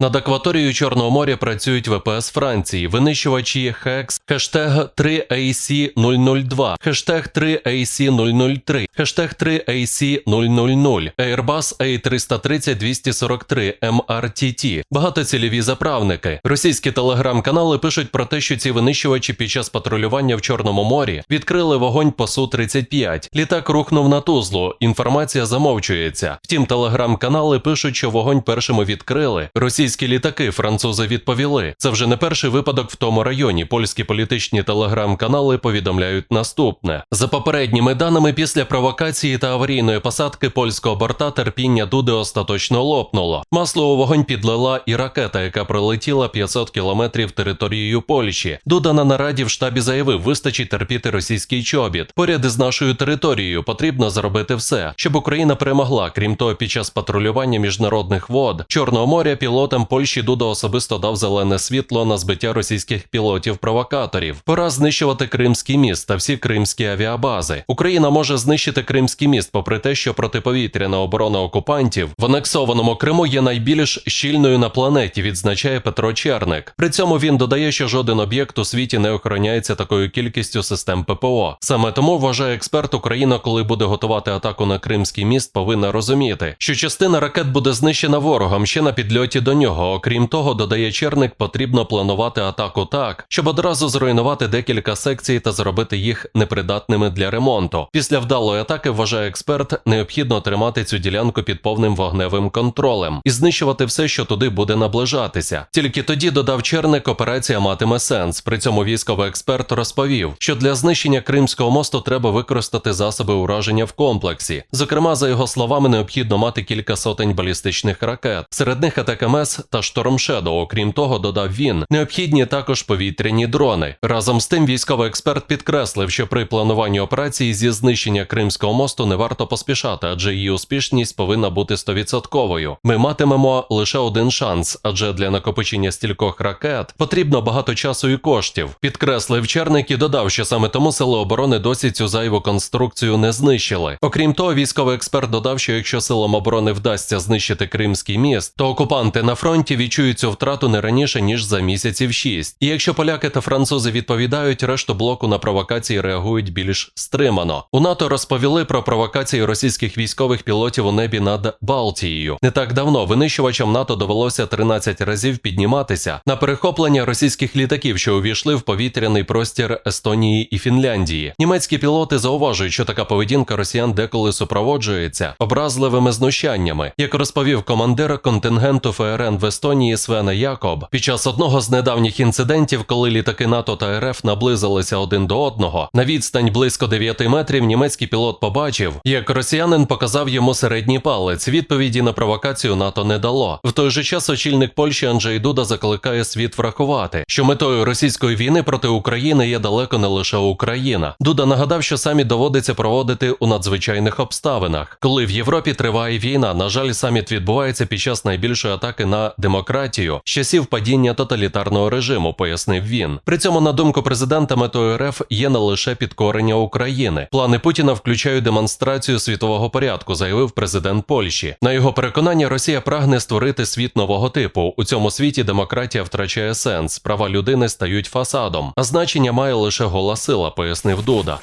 Над акваторією Чорного моря працюють ВПС Франції, винищувачі HEX, хештег 3AC002, хештег 3AC003, хештег 3AC000, Airbus A330-243 MRTT, багатоцільові заправники. Російські телеграм-канали пишуть про те, що ці винищувачі під час патрулювання в Чорному морі відкрили вогонь по Су-35. Літак рухнув на Тузлу. Інформація замовчується. Втім, телеграм-канали пишуть, що вогонь першими відкрили. Російські літаки французи відповіли. Це вже не перший випадок в тому районі. Польські політичні телеграм-канали повідомляють наступне: за попередніми даними, після провокації та аварійної посадки польського борта терпіння Дуди остаточно лопнуло. Масло у вогонь підлила і ракета, яка пролетіла 500 кілометрів територією Польщі. Дуда на нараді в штабі заявив, вистачить терпіти російський чобіт. Поряд із нашою територією потрібно зробити все, щоб Україна перемогла. Крім того, під час патрулювання міжнародних вод Чорного моря пілотам Польщі Дуда особисто дав зелене світло на збиття російських пілотів-провокаторів. Пора знищувати Кримський міст та всі кримські авіабази. Україна може знищити Кримський міст, попри те, що протиповітряна оборона окупантів в анексованому Криму є найбільш щільною на планеті, відзначає Петро Черник. При цьому він додає, що жоден об'єкт у світі не охороняється такою кількістю систем ППО. Саме тому вважає експерт, Україна, коли буде готувати атаку на Кримський міст, повинна розуміти, що частина ракет буде знищена ворогом ще на підльоті до нього. Окрім того, додає Черник, потрібно планувати атаку так, щоб одразу зруйнувати декілька секцій та зробити їх непридатними для ремонту. Після вдалої атаки, вважає експерт, необхідно тримати цю ділянку під повним вогневим контролем і знищувати все, що туди буде наближатися. Тільки тоді додав Черник, операція матиме сенс. При цьому військовий експерт розповів, що для знищення Кримського мосту треба використати засоби ураження в комплексі. Зокрема, за його словами, необхідно мати кілька сотень балістичних ракет, серед них АТКМС та Шторм Shadow. Окрім того, додав він, необхідні також повітряні дрони. Разом з тим, військовий експерт підкреслив, що при плануванні операції зі знищення Кримського мосту не варто поспішати, адже її успішність повинна бути стовідсотковою. Ми матимемо лише один шанс, адже для накопичення стількох ракет потрібно багато часу і коштів. Підкреслив Черник і додав, що саме тому сили оборони досі цю зайву конструкцію не знищили. Окрім того, військовий експерт додав, що якщо силам оборони вдасться знищити Кримський міст, то окупанти на фронті відчують цю втрату не раніше ніж за місяців шість. І якщо поляки та французи відповідають, решту блоку на провокації реагують більш стримано. У НАТО розповіли про провокації російських військових пілотів у небі над Балтією. Не так давно винищувачам НАТО довелося 13 разів підніматися на перехоплення російських літаків, що увійшли в повітряний простір Естонії і Фінляндії. Німецькі пілоти зауважують, що така поведінка росіян деколи супроводжується образливими знущаннями, як розповів командир контингенту ФРН в Естонії Свена Якоб. Під час одного з недавніх інцидентів, коли літаки НАТО та РФ наблизилися один до одного, на відстань близько 9 метрів німецький пілот побачив, як росіянин показав йому середній палець. Відповіді на провокацію НАТО не дало. В той же час очільник Польщі Анджей Дуда закликає світ врахувати, що метою російської війни проти України є далеко не лише Україна. Дуда нагадав, що саміт доводиться проводити у надзвичайних обставинах, коли в Європі триває війна. На жаль, саміт відбувається під час найбільшої атаки на демократію з часів падіння тоталітарного режиму, пояснив він. При цьому, на думку президента, метою РФ є не лише підкорення України. Плани Путіна включають демонстрацію світового порядку, заявив президент Польщі. На його переконання, Росія прагне створити світ нового типу. У цьому світі демократія втрачає сенс, права людини стають фасадом, а значення має лише гола сила, пояснив Дуда.